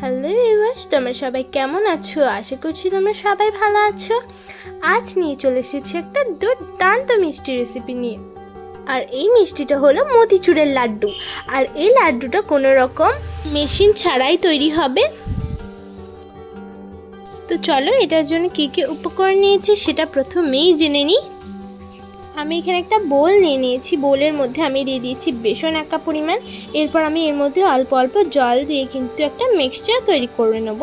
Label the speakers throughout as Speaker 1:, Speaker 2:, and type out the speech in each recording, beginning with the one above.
Speaker 1: Hello viewers তোমরা সবাই কেমন আছো? আশা করছি তোমরা সবাই ভালো আছো। আজ নিয়ে চলে এসেছি একটা দুর্দান্ত মিষ্টি রেসিপি নিয়ে। আর এই মিষ্টিটা হলো মতিচুরের লাড্ডু। আর এই লাড্ডুটা কোনো রকম মেশিন ছাড়াই তৈরি হবে। তো চলো, এটার জন্য কী কী উপকরণ নিয়েছি সেটা প্রথমেই জেনে নিই। আমি এখানে একটা বোল নিয়ে নিয়েছি। বোলের মধ্যে আমি দিয়ে দিয়েছি বেসন এক কাপ পরিমাণ। এরপর আমি এর মধ্যে অল্প অল্প জল দিয়ে কিন্তু একটা মিক্সচার তৈরি করে নেব।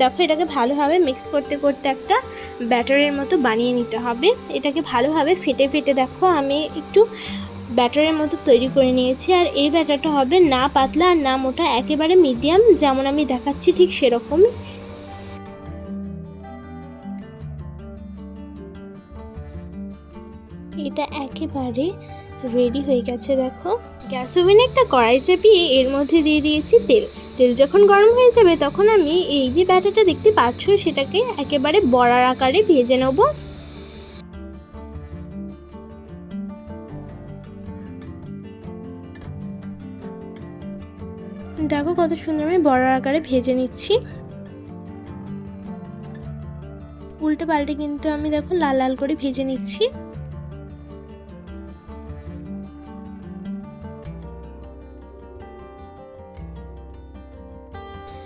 Speaker 1: দেখো এটাকে ভালোভাবে মিক্স করতে করতে একটা ব্যাটারের মতো বানিয়ে নিতে হবে। এটাকে ভালোভাবে ফেটে ফেটে দেখো আমি একটু ব্যাটারের মতো তৈরি করে নিয়েছি। আর এই ব্যাটারটা হবে না পাতলা আর না মোটা, একেবারে মিডিয়াম যেমন আমি দেখাচ্ছি ঠিক সেরকমই। এটা একেবারে রেডি হয়ে গেছে, দেখো। গ্যাস ওভেনে একটা কড়াই চাপিয়ে এর মধ্যে দিয়ে দিয়েছি তেল। তেল যখন গরম হয়ে যাবে, তখন আমি এই যে ব্যাটারটা দেখতে পাচ্ছ, সেটাকে একেবারে বড়ার আকারে ভেজে নেব। দেখো কত সুন্দর আমি বড়ার আকারে ভেজে নিচ্ছি। উল্টে পাল্টে কিন্তু আমি দেখো লাল লাল করে ভেজে নিচ্ছি।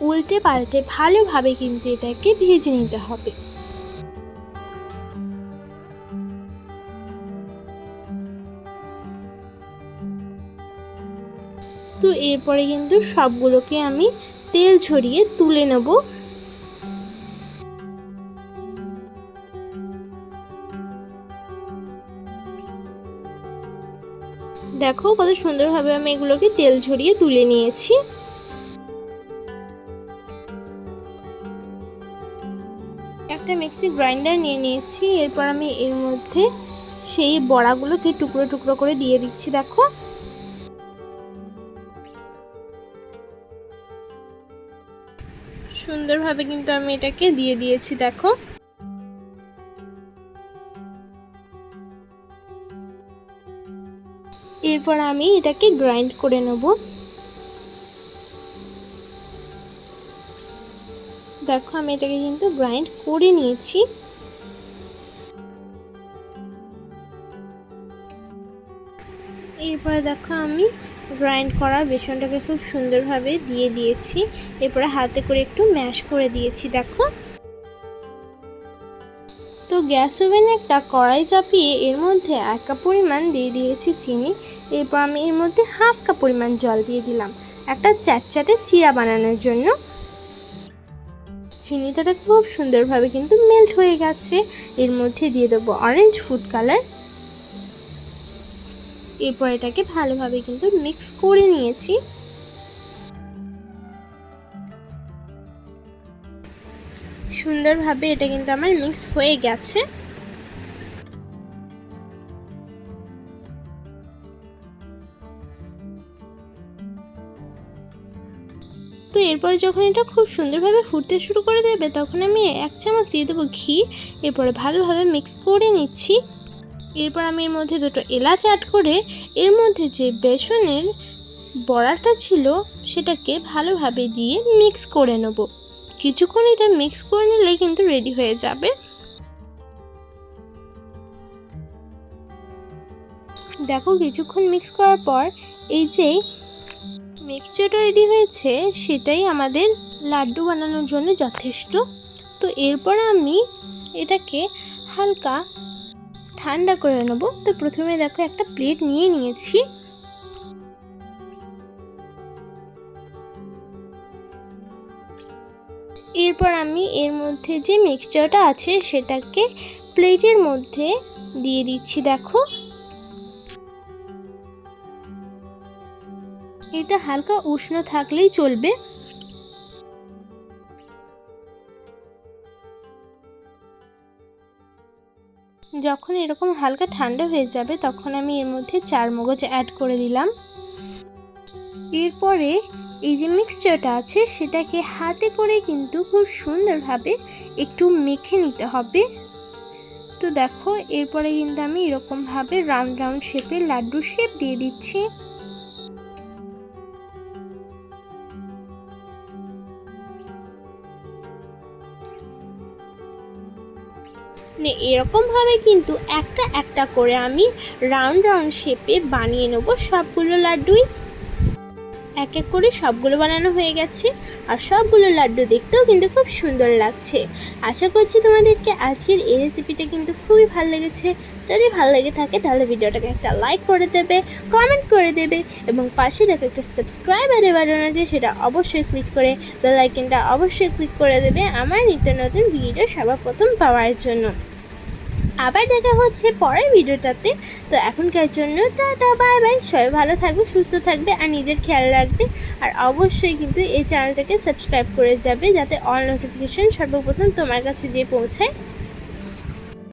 Speaker 1: উল্টে পাল্টে ভালোভাবে কিন্তু এটাকে ভেজে নিতে হবে। তো এরপরে কিন্তু সবগুলোকে আমি তেল ছড়িয়ে তুলে নেব। দেখো কত সুন্দরভাবে আমি এগুলোকে তেল ঝরিয়ে তুলে নিয়েছি। একটা মিক্সি গ্রাইন্ডার নিয়ে নিয়েছি, এরপর আমি এর মধ্যে সেই বড়াগুলোকে টুকরো টুকরো করে দিয়ে দিচ্ছি, দেখো। সুন্দরভাবে কিন্তু আমি এটাকে দিয়ে দিয়েছি, দেখো। এরপর আমি এটাকে গ্রাইন্ড করে নেব। দেখো, আমি এটাকে কিন্তু গ্রাইন্ড করে নিয়েছি। এরপরে দেখো, আমি গ্রাইন্ড করা বেসনটাকে খুব সুন্দরভাবে দিয়ে দিয়েছি। এরপরে হাতে করে একটু ম্যাশ করে দিয়েছি, দেখো। তো গ্যাস ওভেনে একটা কড়াই চাপিয়ে এর মধ্যে এক কাপ পরিমাণ দিয়ে দিয়েছি চিনি। এরপর আমি এর মধ্যে হাফ কাপ পরিমাণ জল দিয়ে দিলাম। একটা চ্যাটচ্যাটে সিরা বানানোর জন্য। চিনিটাতে খুব সুন্দরভাবে কিন্তু মেল্ট হয়ে গেছে। এর মধ্যে দিয়ে দেবো অরেঞ্জ ফুড কালার এরপর এটাকে ভালোভাবে কিন্তু মিক্স করে নিয়েছি। সুন্দরভাবে এটা কিন্তু আমার মিক্স হয়ে গেছে। তো এরপরে যখন এটা খুব সুন্দরভাবে ফুটতে শুরু করে দেবে, তখন আমি এক চামচ দিয়ে দেবো ঘি। এরপরে ভালোভাবে মিক্স করে নিচ্ছি। এরপর আমি এর মধ্যে দুটো এলাচ অ্যাড করে, এর মধ্যে যে বেসনের বড়াটা ছিল, সেটাকে ভালোভাবে দিয়ে মিক্স করে নেব। কিছুক্ষণ এটা মিক্স করে নিলে কিন্তু রেডি হয়ে যাবে। দেখো, কিছুক্ষণ মিক্স করার পর এই যে মিক্সচারটা রেডি হয়েছে, সেটাই আমাদের লাড্ডু বানানোর জন্য যথেষ্ট। তো এরপর আমি এটাকে হালকা ঠান্ডা করে নেব। তো প্রথমে দেখো একটা প্লেট নিয়ে নিয়েছি। এরপর আমি এর মধ্যে যে মিক্সচারটা আছে, সেটাকে প্লেটের মধ্যে দিয়ে দিচ্ছি, দেখো। এটা হালকা উষ্ণ থাকলেই চলবে। যখন এরকম হালকা ঠান্ডা হয়ে যাবে, তখন আমি এর মধ্যে চার মগজ অ্যাড করে দিলাম। এরপরে এই যে মিক্সচারটা আছে, সেটাকে হাতে করে কিন্তু খুব সুন্দরভাবে একটু মেখে নিতে হবে। তো দেখো, এরপরে কিন্তু আমি এরকমভাবে রাউন্ড রাউন্ড শেপের লাড্ডু শেপ দিয়ে দিচ্ছি। নে এরকমভাবে কিন্তু একটা একটা করে আমি রাউন্ড রাউন্ড শেপে বানিয়ে নেব সবগুলো লাড্ডুই। এক এক করে সবগুলো বানানো হয়ে গেছে আর সবগুলো লাড্ডু দেখতেও কিন্তু খুব সুন্দর লাগছে। আশা করছি তোমাদেরকে আজকের এই রেসিপিটা কিন্তু খুবই ভালো লেগেছে। যদি ভালো লেগে থাকে তাহলে ভিডিওটাকে একটা লাইক করে দেবে কমেন্ট করে দেবে এবং পাশে দেখো একটা সাবস্ক্রাইবারের বাটন আছে, সেটা অবশ্যই ক্লিক করে বেল আইকনটা অবশ্যই ক্লিক করে দেবে আমার নিত্য নতুন ভিডিও সবার প্রথম পাওয়ার জন্য। আবার দেখা হচ্ছে পরের ভিডিওটাতে। তো এখনকার জন্য টাটা, বাই বাই। সবাই ভালো থাকবে, সুস্থ থাকবে আর নিজের খেয়াল রাখবে। আর অবশ্যই কিন্তু এই চ্যানেলটাকে সাবস্ক্রাইব করে যাবে যাতে অল নোটিফিকেশন সর্বপ্রথম তোমার কাছে যে পৌঁছায়।